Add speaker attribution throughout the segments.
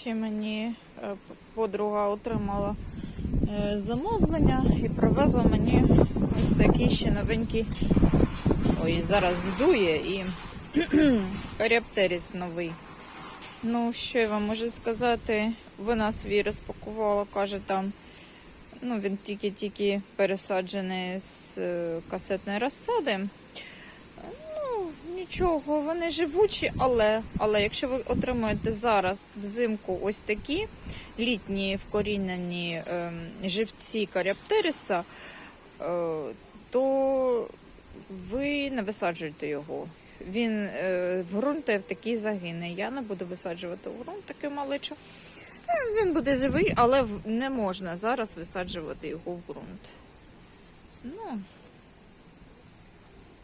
Speaker 1: Ще мені е, подруга отримала е, замовлення і привезла мені ось такий ще новенький. Ой, зараз здує і Рептеріс новий. Ну, що я вам можу сказати? Вона свій розпакувала, каже, там. Ну, він тільки-тільки пересаджений з е, касетної розсади. Нічого, вони живучі, але, але якщо ви отримаєте зараз взимку ось такі літні вкорінені ем, живці каряптеріса, е, то ви не висаджуєте його. Він е, в ґрунт в такий загине. Я не буду висаджувати в ґрунт такий малечо. Е, Він буде живий, але не можна зараз висаджувати його в ґрунт. Ну,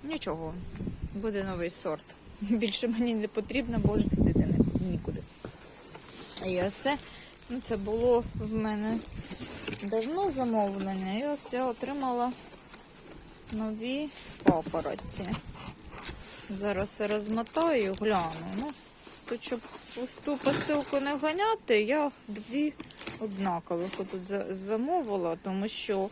Speaker 1: нічого, буде новий сорт. Більше мені не потрібно, бо вже сидити нікуди. І оце, ну це було в мене давно замовлення. І ось я отримала нові папороті. Зараз я розмотаю, гляну. Ну, тут, щоб пусту посилку не ганяти, я дві однакових тут замовила, тому що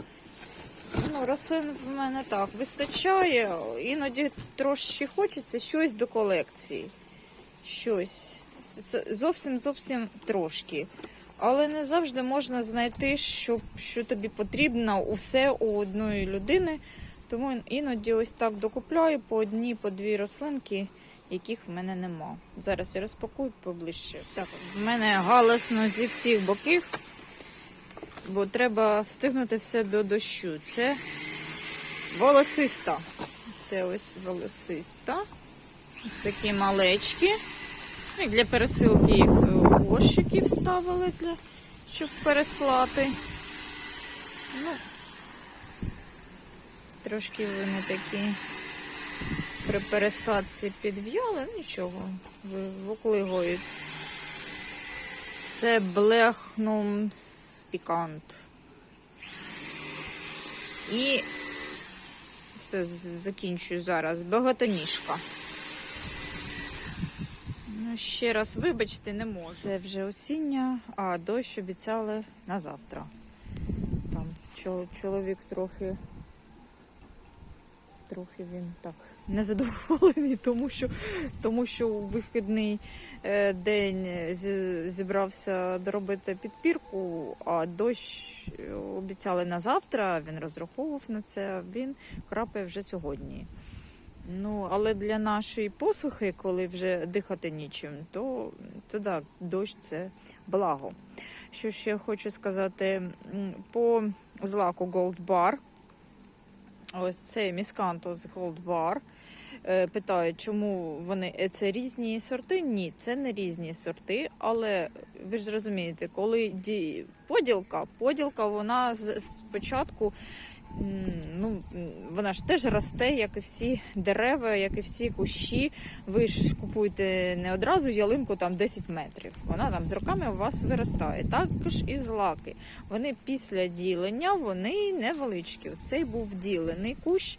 Speaker 1: ну, рослин в мене так вистачає. Іноді трошки хочеться щось до колекції. Щось. Зовсім зовсім трошки. Але не завжди можна знайти, що, що тобі потрібно усе у одної людини. Тому іноді ось так докупляю по одній, по дві рослинки, яких в мене нема. Зараз я розпакую поближче. Так, в мене галасно зі всіх боків, бо треба встигнути все до дощу. Це волосиста. Це ось волосиста. Ось такі малечки. Ну, і для пересилки їх у горщики вставили, для, щоб переслати. Ну, Трошки вони такі при пересадці підв'яли, нічого, ви- виклигують. Це блехнум спікант. І все закінчую зараз. Багатоніжка. Ну, ще раз, вибачте, не можу. Це вже осіння, а дощ обіцяли на завтра. Там чоловік трохи трохи він так незадоволений, тому що, тому що у вихідний е, день зібрався доробити підпірку, а дощ е, обіцяли на завтра, він розраховував на це, він крапає вже сьогодні. Ну, але для нашої посухи, коли вже дихати нічим, то, то да, дощ це благо. Що ще хочу сказати, по злаку Gold Bar, ось це Міскантос Gold Bar. Е, Питають, чому вони е, це різні сорти? Ні, це не різні сорти, але ви ж розумієте, коли ді... поділка, поділка вона спочатку ну, вона ж теж росте, як і всі дерева, як і всі кущі. Ви ж купуєте не одразу ялинку там 10 метрів. Вона там з роками у вас виростає. Також і злаки. Вони після ділення вони невеличкі. Цей був ділений кущ.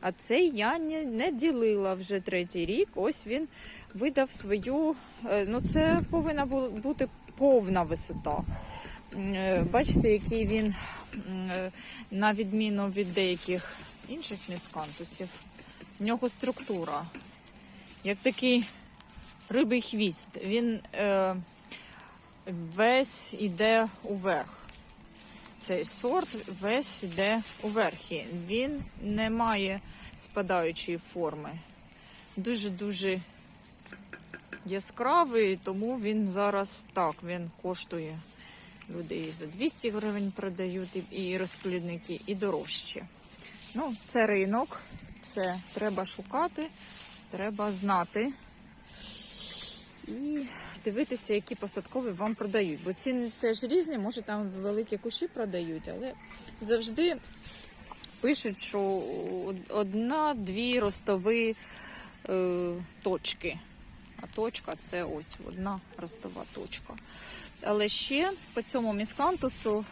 Speaker 1: А цей я не, не ділила вже третій рік. Ось він видав свою. е, Ну, це повинна бути повна висота. Е, Бачите, який він, на відміну від деяких інших міскантусів, в нього структура. Як такий рибий хвіст. Він е, весь іде уверх цей сорт весь йде уверхи. Він не має спадаючої форми. Дуже-дуже яскравий, тому він зараз так, він коштує. Люди і за 200 гривень продають, і, розплідники, і дорожче. Ну, це ринок, це треба шукати, треба знати. І дивитися, які посадкові вам продають. Бо ціни теж різні, може там великі кущі продають, але завжди пишуть, що одна-дві ростові е, точки. А точка це ось одна ростова точка. Але ще по цьому міскантусу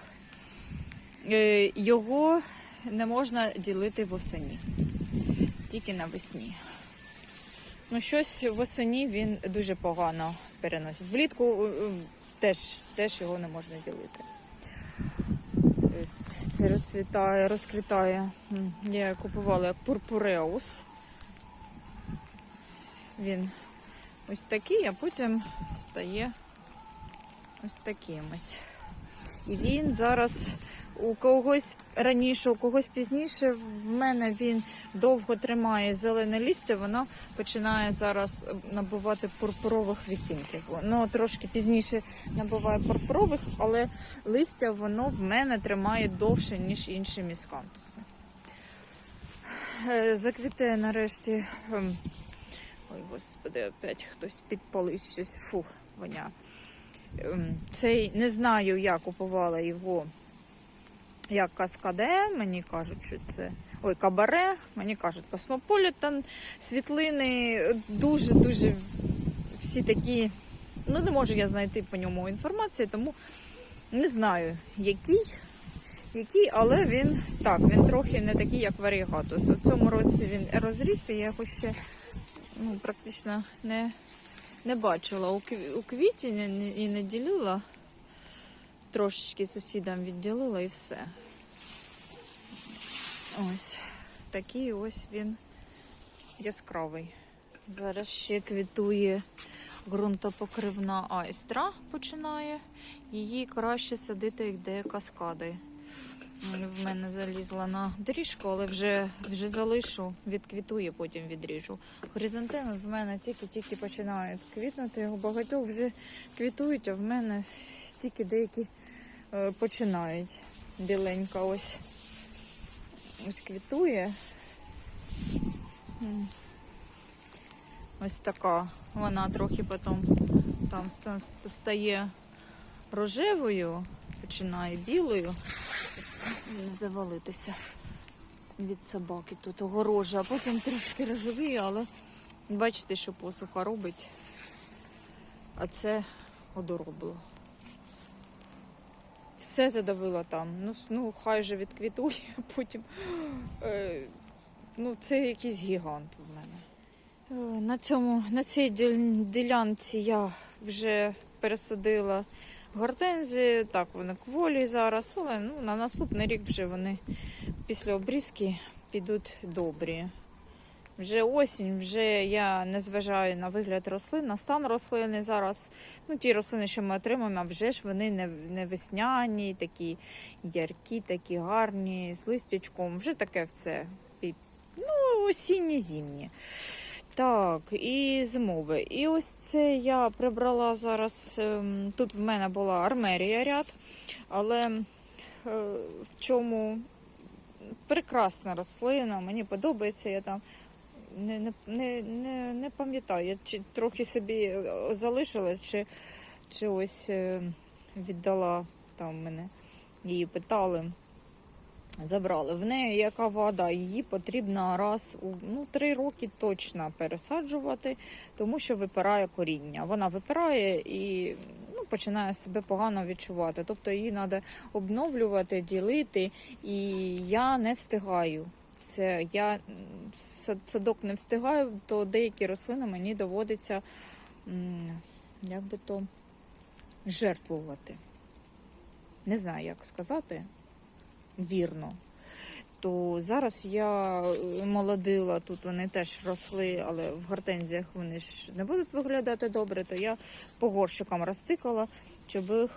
Speaker 1: е, його не можна ділити восені, тільки навесні. Ну, щось восені він дуже погано переносить. Влітку е, теж, теж його не можна ділити. Це розцвітає, розквітає. Я купувала пурпуреус. Він ось такий, а потім стає ось таким ось. І він зараз у когось раніше, у когось пізніше. В мене він довго тримає зелене листя, воно починає зараз набувати пурпурових відтінків. Воно трошки пізніше набуває пурпурових, але листя воно в мене тримає довше, ніж інші міскантуси. Е, Заквітає нарешті. ем, Ой, господи, опять хтось підпалив щось. Фу, воня. Ем, Цей не знаю, я купувала його як каскаде. Мені кажуть, що це. Ой, кабаре, мені кажуть, космополітан, світлини дуже-дуже всі такі. Ну, не можу я знайти по ньому інформації, тому не знаю, який, який, але він так, він трохи не такий, як варігатус. У цьому році він розріс, і я його ще ну, практично не, не бачила у, кві- квіті і не ділила. Трошечки сусідам відділила і все. Ось такий ось він яскравий. Зараз ще квітує ґрунтопокривна айстра починає. Її краще садити, як де каскади. В мене залізла на доріжку, але вже, вже залишу, відквітує, потім відріжу. Хризантеми в мене тільки-тільки починають квітнути. У багатьох вже квітують, а в мене тільки деякі е, починають. Біленька ось ось квітує. Ось така. Вона трохи потім там ста- ста- стає рожевою, починає білою. Не завалитися від собаки тут огорожа, а потім трішки рожевіє, але бачите, що посуха робить. А це одоробло. Все задавило там. Ну, ну хай же відквітує, а потім. Е, ну, це якийсь гігант в мене. Е, На, цьому, на цій ділянці я вже пересадила гортензії. Так, вони кволі зараз, але ну, на наступний рік вже вони після обрізки підуть добрі. Вже осінь, вже я не зважаю на вигляд рослин, на стан рослини зараз. Ну, ті рослини, що ми отримаємо, вже ж вони не, не весняні, такі яркі, такі гарні, з листячком. Вже таке все. Ну, осінні зімні. Так, і зимове. І ось це я прибрала зараз. ем, Тут в мене була армерія ряд, але е, в чому прекрасна рослина, мені подобається, я там не, не, не, не, не пам'ятаю, я чи трохи собі е, залишила, чи, чи ось е, віддала там мене, її питали. Забрали. В неї яка вода, її потрібно раз у ну, три роки точно пересаджувати, тому що випирає коріння. Вона випирає і ну, починає себе погано відчувати. Тобто її треба обновлювати, ділити, і я не встигаю. Це я садок не встигаю, то деякі рослини мені доводиться як би то жертвувати. Не знаю, як сказати вірно. То зараз я е, молодила, тут вони теж росли, але в гортензіях вони ж не будуть виглядати добре, то я по горщикам розтикала, щоб е,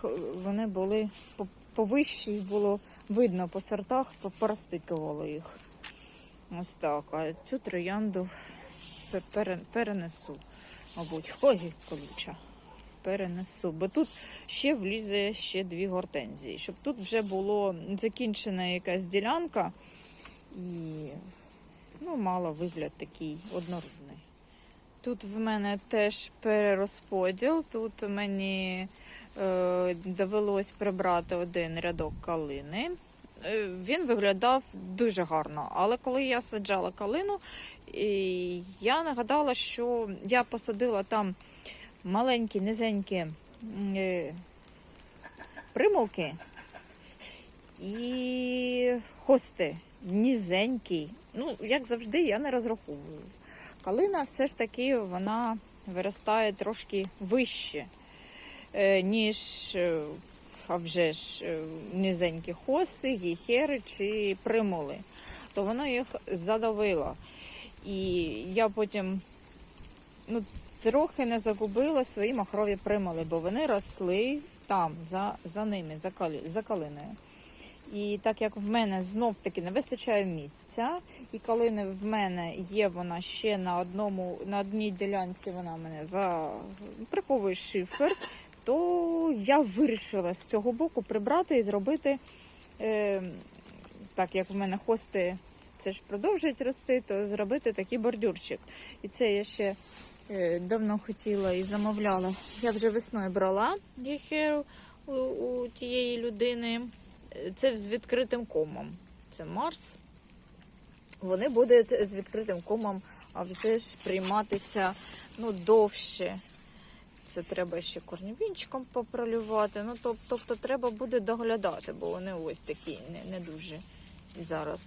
Speaker 1: вони були по- повищі, і було видно по сортах, по- порозтикувала їх. Ось так. А цю троянду перенесу, мабуть, ой, колюча. Перенесу, бо тут ще влізе ще дві гортензії, щоб тут вже було закінчена якась ділянка і ну, мала вигляд такий однорідний. Тут в мене теж перерозподіл. Тут мені е, довелось прибрати один рядок калини. Е, він виглядав дуже гарно, але коли я саджала калину, я нагадала, що я посадила там маленькі, низенькі е, примулки і хости низенькі. Ну, як завжди, я не розраховую. Калина все ж таки вона виростає трошки вище. е, ніж е, а вже ж низенькі хости, гіхери чи примули. То воно їх задавило. І я потім ну, трохи не загубила свої махрові примули, бо вони росли там, за, за ними, за, калі, за калиною. І так як в мене знов таки не вистачає місця, і калини в мене є вона ще на одному, на одній ділянці вона мене за приховує шифер, то я вирішила з цього боку прибрати і зробити, е, так як в мене хости це ж продовжують рости, то зробити такий бордюрчик. І це я ще давно хотіла і замовляла. Я вже весною брала єхеру у, у тієї людини. Е, Це з відкритим комом. Це Марс. Вони будуть з відкритим комом, а вже ж прийматися ну, довше. Це треба ще корнівінчиком попролювати. Ну, тоб- тобто треба буде доглядати, бо вони ось такі не, не дуже і зараз.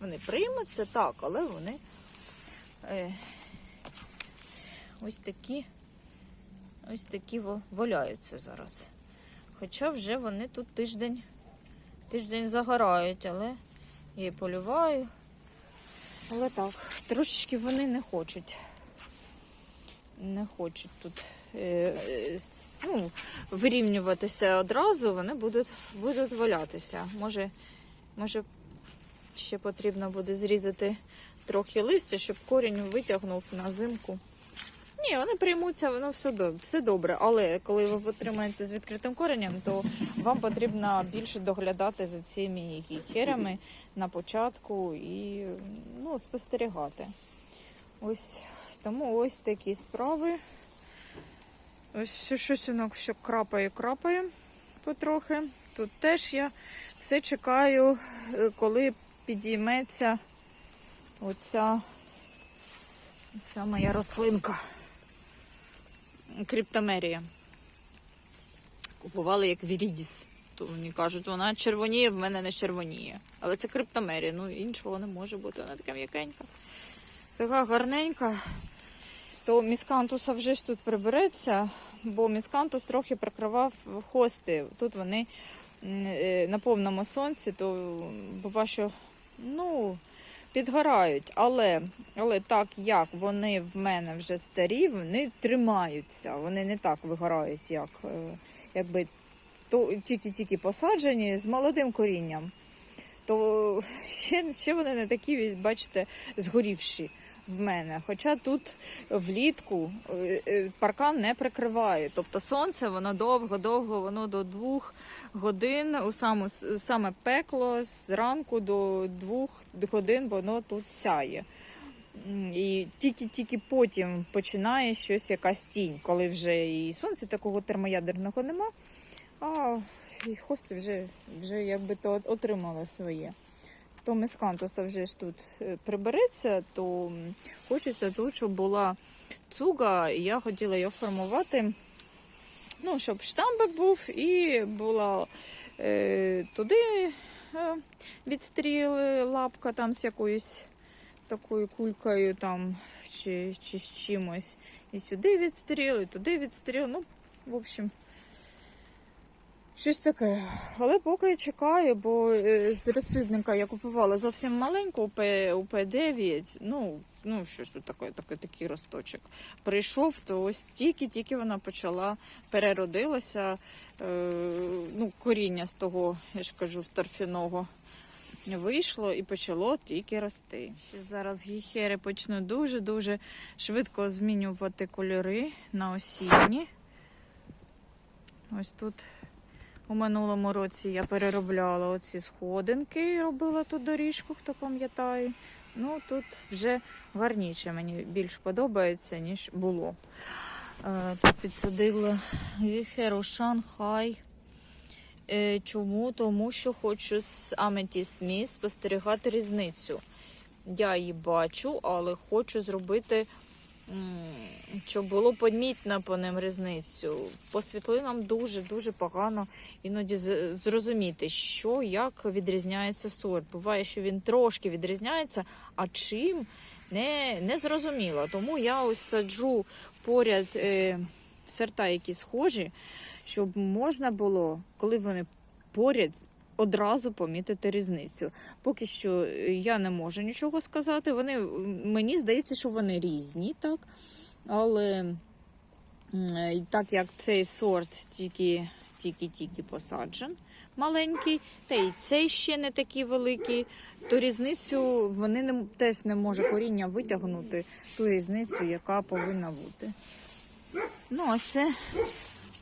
Speaker 1: Вони приймуться, так, але вони е, ось такі, ось такі валяються зараз. Хоча вже вони тут тиждень, тиждень загорають, але я і полюваю. Але так, трошечки вони не хочуть. Не хочуть тут е, е, ну, вирівнюватися одразу, вони будуть, будуть валятися. Може, може, ще потрібно буде зрізати трохи листя, щоб корінь витягнув на зимку. Ні, вони приймуться, воно все добре, все добре. Але коли ви отримаєте з відкритим коренем, то вам потрібно більше доглядати за цими гіхерами на початку і ну, спостерігати. Ось тому ось такі справи. Ось воно що крапає, крапає потрохи. Тут теж я все чекаю, е, коли підійметься оця, оця моя рослинка. Криптомерія. Купували як Вірідіс. То мені кажуть, вона червоніє, в мене не червоніє. Але це криптомерія, ну іншого не може бути. Вона така м'якенька. Така гарненька. То міскантуса вже ж тут прибереться, бо міскантус трохи прикривав хости. Тут вони е, на повному сонці, то бува, що ну, підгорають. Але, але так як вони в мене вже старі, вони тримаються. Вони не так вигорають, як е, якби то тільки-тільки посаджені з молодим корінням. То ще, ще вони не такі, бачите, згорівші в мене. Хоча тут влітку е, е, паркан не прикриває. Тобто сонце, воно довго-довго, воно до двох годин, у саму, саме пекло зранку до двох годин воно тут сяє. І тільки-тільки потім починає щось якась тінь, коли вже і сонця такого термоядерного нема, а і хости вже, вже якби то от- отримала своє. То мескантуса вже ж тут е, прибереться, то хочеться тут, щоб була цуга, і я хотіла її формувати, ну, щоб штамбик був і була е, туди е, відстріли лапка там з якоюсь такою кулькою там, чи, чи з чимось. І сюди відстріл, і туди відстріл. Ну, в общем, щось таке. Але поки я чекаю, бо е, з розплідника я купувала зовсім маленьку у П- у П9. Ну, ну що ж тут таке, таке, такий росточок. Прийшов, то ось тільки-тільки вона почала переродилася. Е, ну, коріння з того, я ж кажу, торфяного вийшло і почало тільки рости. Ще зараз гіхери почнуть дуже-дуже швидко змінювати кольори на осінні. Ось тут у минулому році я переробляла оці сходинки, робила тут доріжку, хто пам'ятає. Ну тут вже гарніше, мені більш подобається, ніж було. Е, Тут підсадила гіхеру Шанхай. Е, Чому? Тому що хочу з Аметі Сміт спостерігати різницю. Я її бачу, але хочу зробити, м, щоб було помітно по ним різницю. По світлинам дуже-дуже погано іноді зрозуміти, що як відрізняється сорт. Буває, що він трошки відрізняється, а чим не, не зрозуміло. Тому я ось саджу поряд. Е, сорта, які схожі, щоб можна було, коли вони поряд, одразу помітити різницю. Поки що е, я не можу нічого сказати. Вони мені здається, що вони різні, так. Але е, так як цей сорт тільки тільки-тільки посаджен, маленький, та й цей ще не такий великий, то різницю вони не, теж не може коріння витягнути ту різницю, яка повинна бути. Ну, а це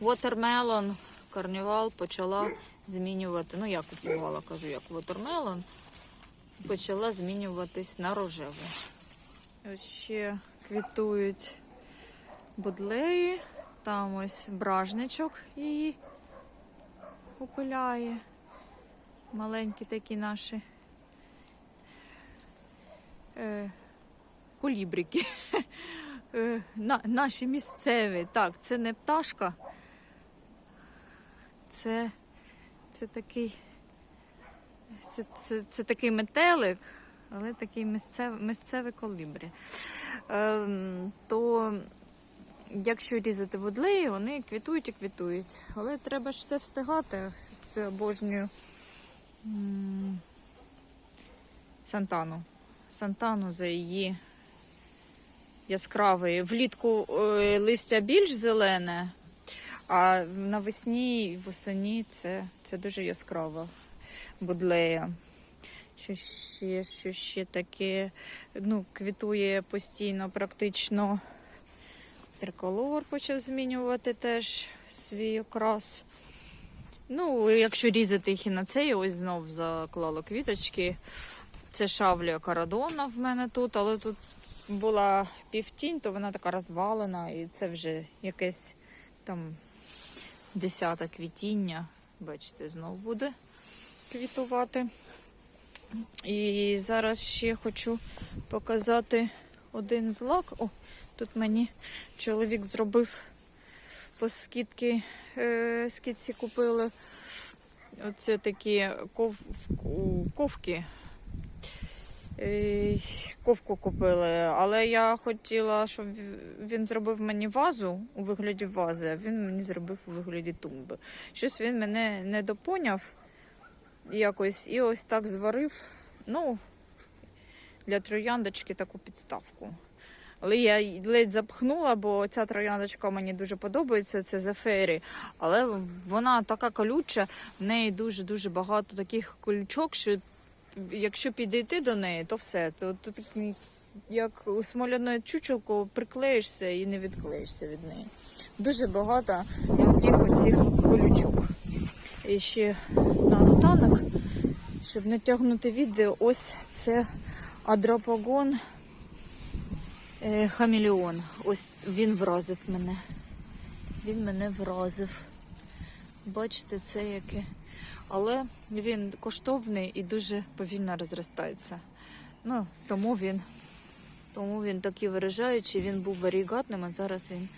Speaker 1: Watermelon Карнівал почала змінювати. Ну, я купувала, кажу, як Watermelon, почала змінюватись на рожеву. Ось ще квітують будлеї. Там ось бражничок її опиляє. Маленькі такі наші е, колібрики. Е, на, наші місцеві. Так, це не пташка. Це, це такий. Це, це, це такий метелик, але такий місцевий, місцевий колібрі. Ем, то якщо різати будлеї, вони квітують і квітують. Але треба ж все встигати. Це обожнюю Сантану. Сантану за її яскравий. Влітку е, листя більш зелене, а навесні і восені це, це дуже яскрава будлея. Що ще, що ще таке, ну, квітує постійно практично. Триколор почав змінювати теж свій окрас. Ну, якщо різати хіноцеї, ось знов заклала квіточки. Це шавлія карадона в мене тут, але тут була півтінь, то вона така розвалена, і це вже якесь там десяте квітіння. Бачите, знов буде квітувати. І зараз ще хочу показати один злак. О, тут мені чоловік зробив по скидки, е, скидці купили. Оце такі ков, ковки. Ковку купили, але я хотіла, щоб він зробив мені вазу у вигляді вази, а він мені зробив у вигляді тумби. Щось він мене не допоняв якось і ось так зварив. Ну, для трояндочки таку підставку. Але я ледь запхнула, бо ця трояндочка мені дуже подобається, це Зефері. Але вона така колюча, в неї дуже-дуже багато таких колючок, що якщо підійти до неї, то все. То, то так, як у смоляне чучелко приклеїшся і не відклеїшся від неї. Дуже багато яких оцих колючок. І ще наостанок, щоб не тягнути відео, ось це адрапагон е, хамелеон. Ось він вразив мене. Він мене вразив. Бачите, це яке. Але він коштовний і дуже повільно розростається. Ну, тому він, тому він такий виражаючий, він був варігатним, а зараз він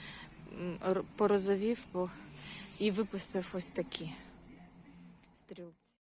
Speaker 1: порозовів і випустив ось такі стрілки.